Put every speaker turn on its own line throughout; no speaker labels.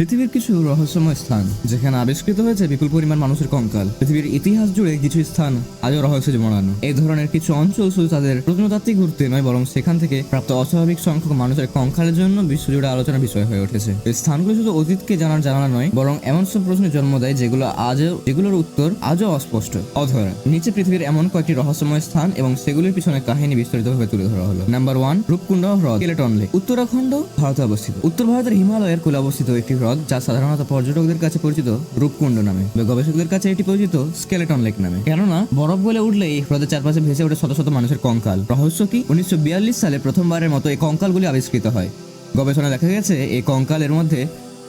পৃথিবীর কিছু রহস্যময় স্থান, যেখানে আবিষ্কৃত হয়েছে বিপুল পরিমাণ মানুষের কঙ্কাল। পৃথিবীর ইতিহাস জুড়ে কিছু স্থান আজও রহস্যে জমানো। এই ধরনের কিছু অঞ্চল শুধু তাদের প্রত্নতাত্ত্বিক ঘুরতে নয়, বরং সেখান থেকে প্রাপ্ত অস্বাভাবিক সংখ্যক মানুষের কঙ্কালের জন্য বিশ্বজুড়ে আলোচনার বিষয় হয়ে উঠেছে। এই স্থানগুলো শুধু অতীতকে জানার জানা নয়, বরং এমন সব প্রশ্নের জন্ম দেয় যেগুলো আজও যেগুলোর উত্তর আজও অস্পষ্ট। অধরা নিচে পৃথিবীর এমন কয়েকটি রহস্যময় স্থান এবং সেগুলির পিছনে কাহিনী বিস্তারিতভাবে তুলে ধরা হলো। নাম্বার ওয়ান, রূপকুণ্ড হ্রদ কেলেটন লেক উত্তরাখণ্ড, ভারতে অবস্থিত। উত্তর ভারতের হিমালয়ের কোলে অবস্থিত একটি হ্রদ। যা সাধারণত পর্যটকদের কাছে পরিচিত রূপকুণ্ড নামে। গবেষকদের কাছে এটি পরিচিত স্কেলেটন লেক নামে। কেননা, বরফ বলে উঠলে এই হ্রদের চারপাশে ভেসে ওঠে শত শত মানুষের কঙ্কাল। রহস্য কি? উনিশশো বিয়াল্লিশ সালে প্রথমবারের মতো এই কঙ্কালগুলি আবিষ্কৃত হয়। গবেষণা দেখা গেছে, এই কঙ্কালের মধ্যে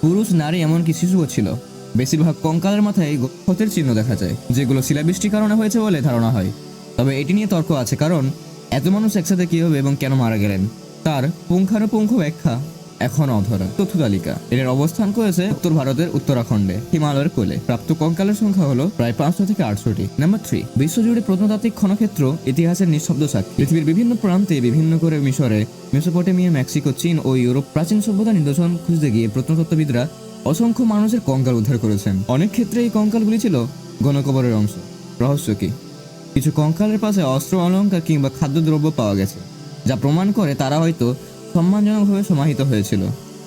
পুরুষ, নারী, এমনকি শিশুও ছিল। বেশিরভাগ কঙ্কালের মাথায় ক্ষতের চিহ্ন দেখা যায়, যেগুলো শিলাবৃষ্টির কারণে হয়েছে বলে ধারণা হয়। তবে এটি নিয়ে তর্ক আছে কারণ, এত মানুষ একসাথে কীভাবে এবং কেন মারা গেলেন? তার পুঙ্খানুপুঙ্খ ব্যাখ্যা এখন অধরা। তথ্য তালিকা। এর অবস্থান করেছে উত্তর ভারতের উত্তরাখণ্ডে, হিমালয়ের কোলে। প্রাপ্ত কঙ্কালের সংখ্যা হলো প্রায় পাঁচশো থেকে আটশোটি। নাম্বার থ্রি বিশ্বজুড়ে প্রত্নতাত্ত্বিক ক্ষণক্ষেত্র, ইতিহাসের নিঃশব্দ সাক্ষী। পৃথিবীর বিভিন্ন প্রান্তে বিভিন্ন করে মিশরে, মেসোপটেমিয়া, মেক্সিকো, চীন ও ইউরোপ প্রাচীন সভ্যতা নিদর্শন খুঁজতে গিয়ে প্রত্নতত্ত্ববিদরা অসংখ্য মানুষের কঙ্কাল উদ্ধার করেছেন। অনেক ক্ষেত্রে এই কঙ্কালগুলি ছিল গণকবরের অংশ। রহস্য কি? কিছু কঙ্কালের পাশে অস্ত্র অলঙ্কার কিংবা খাদ্যদ্রব্য পাওয়া গেছে, যা প্রমাণ করে তারা হয়তো সম্মানজনকভাবে সমাহিত হয়েছিল।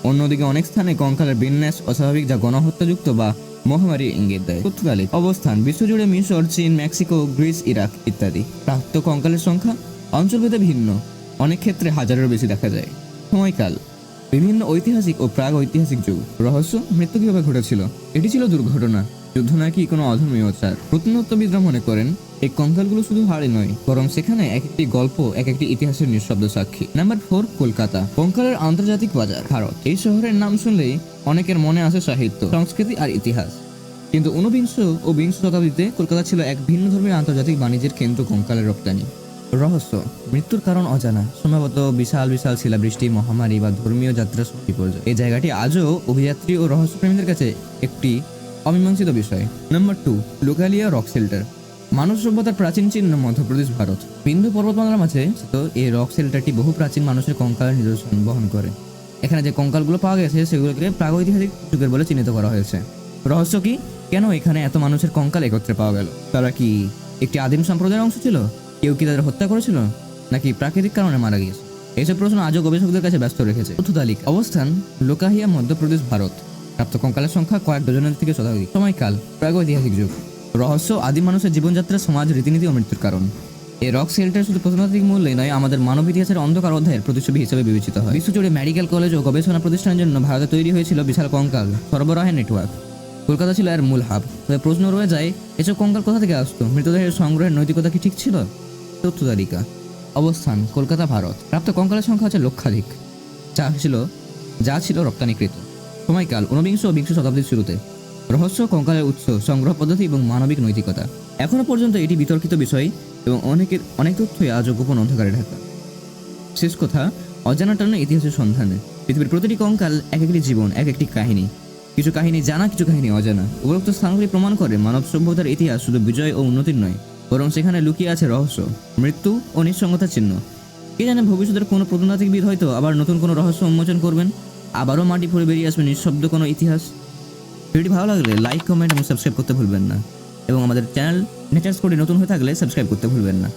অন্যদিকে অনেক স্থানে কঙ্কালের বিন্যাস অস্বাভাবিক যা গণহত্যাযুক্ত বা মহামারী ইঙ্গিত দেয়। তথ্যকালিক অবস্থান, বিশ্বজুড়ে মিশর, চীন, মেক্সিকো, গ্রিস, ইরাক ইত্যাদি। প্রাপ্ত কঙ্কালের সংখ্যা অঞ্চলভেদে ভিন্ন। অনেক ক্ষেত্রে হাজারেরও বেশি দেখা যায়। সময়কাল। বিভিন্ন ঐতিহাসিক ও প্রাগ ঐতিহাসিক যুগ। রহস্য, মৃত্যু কীভাবে ঘটেছিল? এটি ছিল দুর্ঘটনা। যুদ্ধ নাকি কোনো অধর্মীয় চার প্রত্নতত্ত্ববিদরা মনে করেন এই কঙ্কালগুলো শুধু হাড়ে নয়, বরং সেখানে এক একটি গল্প, এক একটি ইতিহাসের নিঃশব্দ সাক্ষী। Number four Kolkata. কঙ্কালের আন্তর্জাতিক বাজার, ভারত। এই শহরের নাম শুনলেই অনেকের মনে আসে সাহিত্য, সংস্কৃতি আর ইতিহাস। কিন্তু ঊনবিংশ ও বিংশ শতাব্দীতে কলকাতা ছিল এক ভিন্ন ধর্মের আন্তর্জাতিক বাণিজ্যের কেন্দ্র কঙ্কালের রপ্তানি। রহস্য, মৃত্যুর কারণ অজানা, সম্ভবত বিশাল বিশাল শিলাবৃষ্টি, মহামারী বা ধর্মীয় যাত্রা বিপর্যয় এই জায়গাটি আজও অভিযাত্রী ও রহস্যপ্রেমীদের কাছে একটি অমীমাংসিত বিষয়। নাম্বার টু লোকালিয়া রক শেল্টার। মানব সভ্যতার প্রাচীন চিহ্ন মধ্যপ্রদেশ, ভারত। বিন্দু পর্বতমালার মাঝে তো এই রক শেল্টারটি বহু প্রাচীন মানুষের কঙ্কালের নিদর্শন বহন করে। এখানে যে কঙ্কালগুলো পাওয়া গেছে, সেগুলোকে প্রাগৈতিহাসিক যুগের বলে চিহ্নিত করা হয়েছে। রহস্য কি? কেন এখানে এত মানুষের কঙ্কাল একত্রে পাওয়া গেল? তারা কি একটি আদিম সম্প্রদায়ের অংশ ছিল? কেউ কি তাদের হত্যা করেছিল? নাকি প্রাকৃতিক কারণে মারা গিয়েছে? এইসব প্রশ্ন আজও গবেষকদের কাছে ব্যস্ত রেখেছে। তথ্য তালিকা। অবস্থান, লোকাহিয়া, মধ্যপ্রদেশ, ভারত। প্রাপ্ত কঙ্কালের সংখ্যা কয়েক ডজনের থেকে শতাধিক। সময়কাল, প্রাগৈতিহাসিক যুগ। রহস্য আদিম মানুষের জীবনযাত্রা, সমাজ, রীতিনীতি ও মৃত্যুর কারণ। এই রক শেল্টার শুধু প্রত্নতাত্ত্বিক মূল্যে নয়, আমাদের মানব ইতিহাসের অন্ধকার অধ্যায়ের প্রতিচ্ছবি হিসেবে বিবেচিত হয়। বিশ্বজুড়ে মেডিকেল কলেজ ও গবেষণা প্রতিষ্ঠানের জন্য ভারতে তৈরি হয়েছিল বিশাল কঙ্কাল, সরবরাহের নেটওয়ার্ক। কলকাতা ছিল এর মূল হাব। তবে প্রশ্ন রয়ে যায়, এসব কঙ্কাল কোথা থেকে আসতো? মৃতদেহের সংগ্রহের নৈতিকতা কি ঠিক ছিল? তথ্য তালিকা। অবস্থান, কলকাতা, ভারত। প্রাপ্ত কঙ্কালের সংখ্যা হচ্ছে লক্ষাধিক। যা ছিল যা ছিল রপ্তানিকৃত। সময়কাল, ঊনবিংশ ও বিংশ শতাব্দীর শুরুতে। রহস্য, কঙ্কালের উৎস, সংগ্রহ পদ্ধতি এবং মানবিক নৈতিকতা। এখনও পর্যন্ত এটি বিতর্কিত বিষয় এবং অনেকের, অনেক তথ্যই আজও গোপন অন্ধকারে ঢাকা। শেষ কথা, অজানা টানা ইতিহাসের সন্ধানে। পৃথিবীর প্রতিটি কঙ্কাল এক একটি জীবন, এক একটি কাহিনী। কিছু কাহিনী জানা, কিছু কাহিনী অজানা। উপরোক্ত স্থানগুলি প্রমাণ করে মানব সভ্যতার ইতিহাস শুধু বিজয় ও উন্নতির নয়, বরং সেখানে লুকিয়ে আছে রহস্য, মৃত্যু ও নিঃসঙ্গতার চিহ্ন। কে জানে ভবিষ্যতের কোনো প্রত্নতাত্ত্বিকবিদ হয়তো আবার নতুন কোনো রহস্য উন্মোচন করবেন? আবারও মাটি পড়ে বেরিয়ে আসবে নিঃশব্দ কোনো ইতিহাস। ভিডিওটি ভালো লাগলে লাইক কমেন্ট এবং সাবস্ক্রাইব করতে ভুলবেন না। এবং আমাদের চ্যানেল নেচার স্পোর্টে নতুন হয়ে থাকলে সাবস্ক্রাইব করতে ভুলবেন না।